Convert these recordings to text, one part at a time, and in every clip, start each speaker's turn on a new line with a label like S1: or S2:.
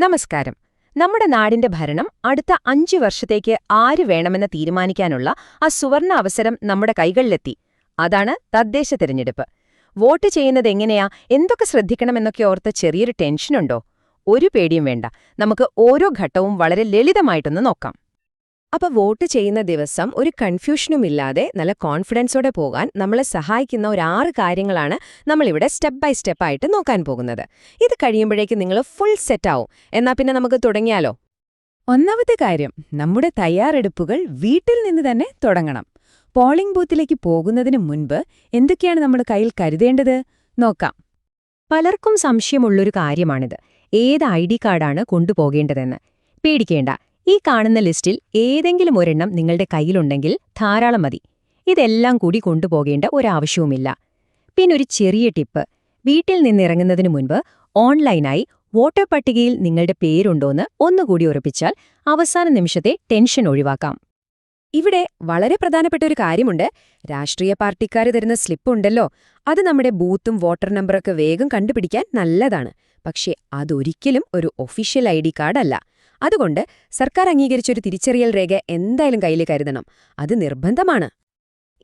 S1: നമസ്കാരം. നമ്മുടെ നാടിന്റെ ഭരണം അടുത്ത അഞ്ചു വർഷത്തേക്ക് ആര് വേണമെന്ന് തീരുമാനിക്കാനുള്ള ആ സുവർണ അവസരം നമ്മുടെ കൈകളിലെത്തി. അതാണ് തദ്ദേശ തിരഞ്ഞെടുപ്പ്. വോട്ട് ചെയ്യുന്നത് എങ്ങനെയാ? എന്തൊക്കെ ശ്രദ്ധിക്കണമെന്നൊക്കെ ഓർത്ത് ചെറിയൊരു ടെൻഷനുണ്ടോ? ഒരു പേടിയും വേണ്ട. നമുക്ക് ഓരോ ഘട്ടവും വളരെ ലളിതമായിട്ടൊന്ന് നോക്കാം. അപ്പൊ വോട്ട് ചെയ്യുന്ന ദിവസം ഒരു കൺഫ്യൂഷനുമില്ലാതെ നല്ല കോൺഫിഡൻസോടെ പോകാൻ നമ്മളെ സഹായിക്കുന്ന ഒരു ആറ് കാര്യങ്ങളാണ് നമ്മളിവിടെ സ്റ്റെപ്പ് ബൈ സ്റ്റെപ്പ് ആയിട്ട് നോക്കാൻ പോകുന്നത്. ഇത് കഴിയുമ്പോഴേക്ക് നിങ്ങൾ ഫുൾ സെറ്റ് ആവും എന്നാ പിന്നെ നമുക്ക് തുടങ്ങിയാലോ?
S2: ഒന്നാമത്തെ കാര്യം നമ്മുടെ തയ്യാറെടുപ്പുകൾ വീട്ടിൽ നിന്ന് തന്നെ തുടങ്ങണം. പോളിംഗ് ബൂത്തിലേക്ക് പോകുന്നതിന് മുൻപ് എന്തൊക്കെയാണ് നമ്മൾ കയ്യിൽ കരുതേണ്ടത്? നോക്കാം.
S1: പലർക്കും സംശയമുള്ളൊരു കാര്യമാണിത്. ഏത് ഐ ഡി കാർഡാണ് കൊണ്ടുപോകേണ്ടതെന്ന്? പേടിക്കേണ്ട. ഈ കാണുന്ന ലിസ്റ്റിൽ ഏതെങ്കിലും ഒരെണ്ണം നിങ്ങളുടെ കയ്യിലുണ്ടെങ്കിൽ ധാരാളം മതി. ഇതെല്ലാം കൂടി കൊണ്ടുപോകേണ്ട ഒരാവശ്യവുമില്ല. പിന്നൊരു ചെറിയ ടിപ്പ്. വീട്ടിൽ നിന്നിറങ്ങുന്നതിനു മുൻപ് ഓൺലൈനായി വോട്ടർ പട്ടികയിൽ നിങ്ങളുടെ പേരുണ്ടോന്ന് ഒന്നുകൂടി ഉറപ്പിച്ചാൽ അവസാന നിമിഷത്തെ ടെൻഷൻ ഒഴിവാക്കാം.
S2: ഇവിടെ വളരെ പ്രധാനപ്പെട്ട ഒരു കാര്യമുണ്ട്. രാഷ്ട്രീയ പാർട്ടിക്കാർ തരുന്ന സ്ലിപ്പ് ഉണ്ടല്ലോ. അത് നമ്മുടെ ബൂത്തും വോട്ടർ നമ്പറൊക്കെ വേഗം കണ്ടുപിടിക്കാൻ നല്ലതാണ്. പക്ഷേ അതൊരിക്കലും ഒരു ഒഫീഷ്യൽ ഐ കാർഡല്ല. അതുകൊണ്ട് സർക്കാർ അംഗീകരിച്ചൊരു തിരിച്ചറിയൽ രേഖ എന്തായാലും കയ്യിൽ കരുതണം. അത് നിർബന്ധമാണ്.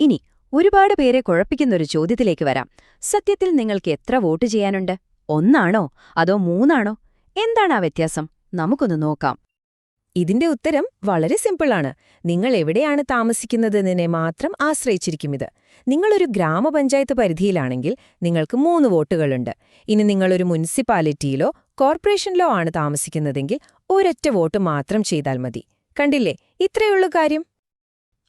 S2: ഇനി ഒരുപാട് പേരെ കുഴപ്പിക്കുന്നൊരു ചോദ്യത്തിലേക്ക് വരാം. സത്യത്തിൽ നിങ്ങൾക്ക് എത്ര വോട്ട് ചെയ്യാനുണ്ട്? ഒന്നാണോ? അതോ മൂന്നാണോ? എന്താണ് ആ വ്യത്യാസം? നമുക്കൊന്ന് നോക്കാം. ഇതിന്റെ ഉത്തരം വളരെ സിമ്പിളാണ്. നിങ്ങൾ എവിടെയാണ് താമസിക്കുന്നതെന്നതിനെ മാത്രം ആശ്രയിച്ചിരിക്കും ഇത്. നിങ്ങളൊരു ഗ്രാമപഞ്ചായത്ത് പരിധിയിലാണെങ്കിൽ നിങ്ങൾക്ക് മൂന്ന് വോട്ടുകളുണ്ട്. ഇനി നിങ്ങളൊരു മുനിസിപ്പാലിറ്റിയിലോ കോർപ്പറേഷനിലോ ആണ് താമസിക്കുന്നതെങ്കിൽ ഒരൊറ്റ വോട്ട് മാത്രം ചെയ്താൽ മതി. കണ്ടില്ലേ? ഇത്രയുള്ള കാര്യം.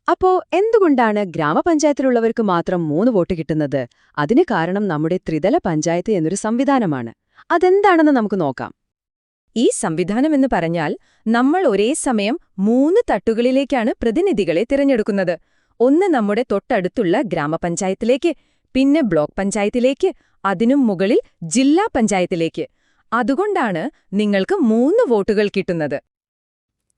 S2: അപ്പോ എന്തുകൊണ്ടാണ് ഗ്രാമപഞ്ചായത്തിലുള്ളവർക്ക് മാത്രം മൂന്ന് വോട്ട് കിട്ടുന്നത്? അതിന് കാരണം നമ്മുടെ ത്രിതല പഞ്ചായത്ത് എന്നൊരു സംവിധാനമാണ്. അതെന്താണെന്ന് നമുക്ക് നോക്കാം. ഈ സംവിധാനം എന്ന് പറഞ്ഞാൽ നമ്മൾ ഒരേ സമയം മൂന്ന് തട്ടുകളിലേക്കാണ് പ്രതിനിധികളെ തിരഞ്ഞെടുക്കുന്നത്. ഒന്ന് നമ്മുടെ തൊട്ടടുത്തുള്ള ഗ്രാമപഞ്ചായത്തിലേക്ക് പിന്നെ ബ്ലോക്ക് പഞ്ചായത്തിലേക്ക് അതിനും മുകളിൽ ജില്ലാ പഞ്ചായത്തിലേക്ക്. അതുകൊണ്ടാണ് നിങ്ങൾക്ക് മൂന്ന് വോട്ടുകൾ കിട്ടുന്നത്.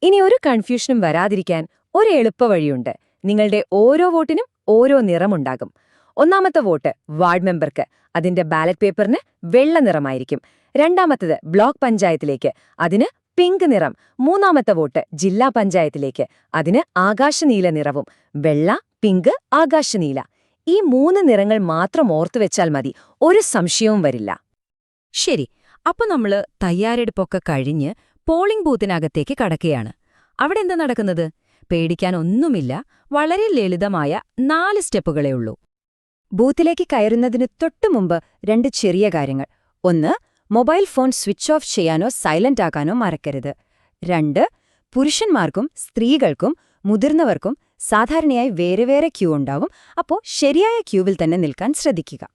S2: ഇനി ഒരു കൺഫ്യൂഷനും വരാതിരിക്കാൻ ഒരു എളുപ്പവഴിയുണ്ട് നിങ്ങളുടെ ഓരോ വോട്ടിനും ഓരോ നിറമുണ്ടാകും. ഒന്നാമത്തെ വോട്ട് വാർഡ് മെമ്പർക്ക്. അതിന്റെ ബാലറ്റ് പേപ്പറിന് വെള്ള നിറമായിരിക്കും. രണ്ടാമത്തത് ബ്ലോക്ക് പഞ്ചായത്തിലേക്ക്. അതിന് പിങ്ക് നിറം. മൂന്നാമത്തെ വോട്ട് ജില്ലാ പഞ്ചായത്തിലേക്ക്. അതിന് ആകാശനീല നിറവും. വെള്ള പിങ്ക് ആകാശനീല. ഈ മൂന്ന് നിറങ്ങൾ മാത്രം ഓർത്തുവെച്ചാൽ മതി. ഒരു സംശയവും വരില്ല. ശരി. അപ്പൊ നമ്മൾ തയ്യാറെടുപ്പൊക്കെ കഴിഞ്ഞ് പോളിംഗ് ബൂത്തിനകത്തേക്ക് കടക്കുകയാണ്. അവിടെ എന്താ നടക്കുന്നത്? പേടിക്കാൻ ഒന്നുമില്ല. വളരെ ലളിതമായ നാല് സ്റ്റെപ്പുകളേ ഉള്ളൂ. ബൂത്തിലേക്ക് കയറുന്നതിന് തൊട്ടുമുമ്പ് രണ്ട് ചെറിയ കാര്യങ്ങൾ. ഒന്ന് മൊബൈൽ ഫോൺ സ്വിച്ച് ഓഫ് ചെയ്യാനോ സൈലന്റ് ആക്കാനോ മറക്കരുത്. രണ്ട് പുരുഷന്മാർക്കും സ്ത്രീകൾക്കും മുതിർന്നവർക്കും സാധാരണയായി വേറെ വേറെ ക്യൂ ഉണ്ടാവും. അപ്പോൾ ശരിയായ ക്യൂവിൽ തന്നെ നിൽക്കാൻ ശ്രദ്ധിക്കുക.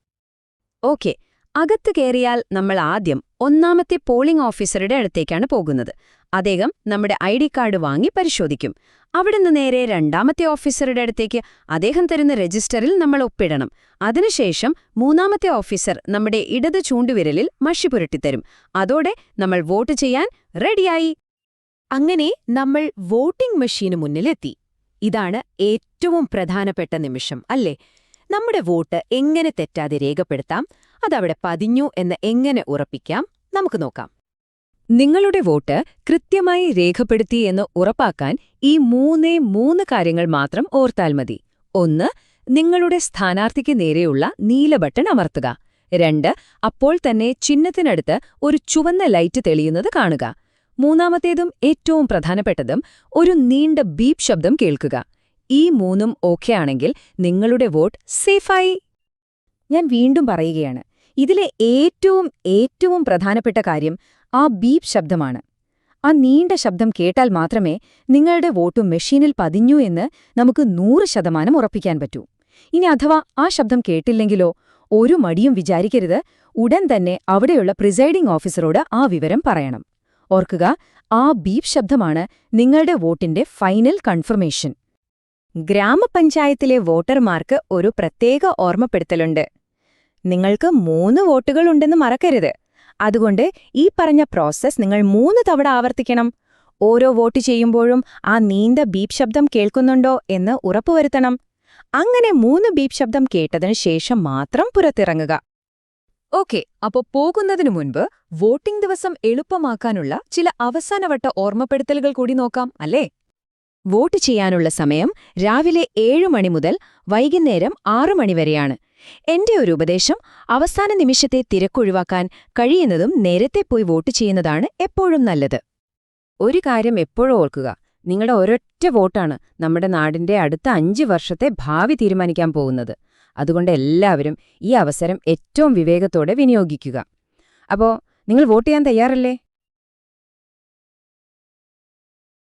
S2: ഓക്കെ. അകത്തു കയറിയാൽ നമ്മൾ ആദ്യം ഒന്നാമത്തെ പോളിംഗ് ഓഫീസറുടെ അടുത്തേക്കാണ് പോകുന്നത്. അദ്ദേഹം നമ്മുടെ ഐ ഡി കാർഡ് വാങ്ങി പരിശോധിക്കും. അവിടുന്ന് നേരെ രണ്ടാമത്തെ ഓഫീസറുടെ അടുത്തേക്ക് അദ്ദേഹം തരുന്ന രജിസ്റ്ററിൽ നമ്മൾ ഒപ്പിടണം. അതിനുശേഷം മൂന്നാമത്തെ ഓഫീസർ നമ്മുടെ ഇടത് ചൂണ്ടുവിരലിൽ മഷി പുരട്ടിത്തരും. അതോടെ നമ്മൾ വോട്ട് ചെയ്യാൻ റെഡിയായി. അങ്ങനെ നമ്മൾ വോട്ടിംഗ് മെഷീന് മുന്നിലെത്തി. ഇതാണ് ഏറ്റവും പ്രധാനപ്പെട്ട നിമിഷം അല്ലേ? നമ്മുടെ വോട്ട് എങ്ങനെ തെറ്റാതെ രേഖപ്പെടുത്താം അതവിടെ പതിഞ്ഞു എന്ന് എങ്ങനെ ഉറപ്പിക്കാം നമുക്ക് നോക്കാം. നിങ്ങളുടെ വോട്ട് കൃത്യമായി രേഖപ്പെടുത്തി എന്ന് ഉറപ്പാക്കാൻ ഈ മൂന്നേ മൂന്ന് കാര്യങ്ങൾ മാത്രം ഓർത്താൽ മതി. ഒന്ന് നിങ്ങളുടെ സ്ഥാനാർത്ഥിക്ക് നേരെയുള്ള നീല ബട്ടൺ അമർത്തുക. രണ്ട് അപ്പോൾ തന്നെ ചിഹ്നത്തിനടുത്ത് ഒരു ചുവന്ന ലൈറ്റ് തെളിയുന്നത് കാണുക. മൂന്നാമത്തേതും ഏറ്റവും പ്രധാനപ്പെട്ടതും ഒരു നീണ്ട ബീപ് ശബ്ദം കേൾക്കുക. ഈ മൂന്നും ഓക്കെയാണെങ്കിൽ നിങ്ങളുടെ വോട്ട് സേഫായി. ഞാൻ വീണ്ടും പറയുകയാണ്. ഇതിലെ ഏറ്റവും ഏറ്റവും പ്രധാനപ്പെട്ട കാര്യം ആ ബീപ് ശബ്ദമാണ്. ആ നീണ്ട ശബ്ദം കേട്ടാൽ മാത്രമേ നിങ്ങളുടെ വോട്ട് മെഷീനിൽ പതിഞ്ഞു എന്ന് നമുക്ക് നൂറ് ശതമാനം ഉറപ്പിക്കാൻ പറ്റൂ. ഇനി അഥവാ ആ ശബ്ദം കേട്ടില്ലെങ്കിലോ ഒരു മടിയും വിചാരിക്കരുത്. ഉടൻ തന്നെ അവിടെയുള്ള പ്രിസൈഡിംഗ് ഓഫീസറോട് ആ വിവരം പറയണം. ഓർക്കുക ആ ബീപ് ശബ്ദമാണ് നിങ്ങളുടെ വോട്ടിന്റെ ഫൈനൽ കൺഫർമേഷൻ. ഗ്രാമപഞ്ചായത്തിലെ വോട്ടർമാർക്ക് ഒരു പ്രത്യേക ഓർമ്മപ്പെടുത്തലുണ്ട്. നിങ്ങൾക്ക് മൂന്ന് വോട്ടുകൾ ഉണ്ടെന്ന് മറക്കരുത്. അതുകൊണ്ട് ഈ പറഞ്ഞ പ്രോസസ്സ് നിങ്ങൾ മൂന്ന് തവണ ആവർത്തിക്കണം. ഓരോ വോട്ട് ചെയ്യുമ്പോഴും ആ നീണ്ട ബീപ് ശബ്ദം കേൾക്കുന്നുണ്ടോ എന്ന് ഉറപ്പുവരുത്തണം. അങ്ങനെ മൂന്ന് ബീപ് ശബ്ദം കേട്ടതിനു ശേഷം മാത്രം പുറത്തിറങ്ങുക.
S3: ഓക്കെ അപ്പോ പോകുന്നതിനു മുൻപ് വോട്ടിംഗ് ദിവസം എളുപ്പമാക്കാനുള്ള ചില അവസാനവട്ട ഓർമ്മപ്പെടുത്തലുകൾ കൂടി നോക്കാം അല്ലേ?
S1: വോട്ട് ചെയ്യാനുള്ള സമയം രാവിലെ ഏഴു മണി മുതൽ വൈകുന്നേരം ആറു മണിവരെയാണ് എന്റെ ഒരു ഉപദേശം അവസാന നിമിഷത്തെ തിരക്കൊഴിവാക്കാൻ കഴിയുന്നതും നേരത്തെ പോയി വോട്ട് ചെയ്യുന്നതാണ് എപ്പോഴും നല്ലത്.
S2: ഒരു കാര്യം എപ്പോഴും ഓർക്കുക നിങ്ങളുടെ ഒരൊറ്റ വോട്ടാണ് നമ്മുടെ നാടിന്റെ അടുത്ത അഞ്ച് വർഷത്തെ ഭാവി തീരുമാനിക്കാൻ പോകുന്നത്. അതുകൊണ്ട് എല്ലാവരും ഈ അവസരം ഏറ്റവും വിവേകത്തോടെ വിനിയോഗിക്കുക. അപ്പോൾ നിങ്ങൾ വോട്ട് ചെയ്യാൻ തയ്യാറല്ലേ?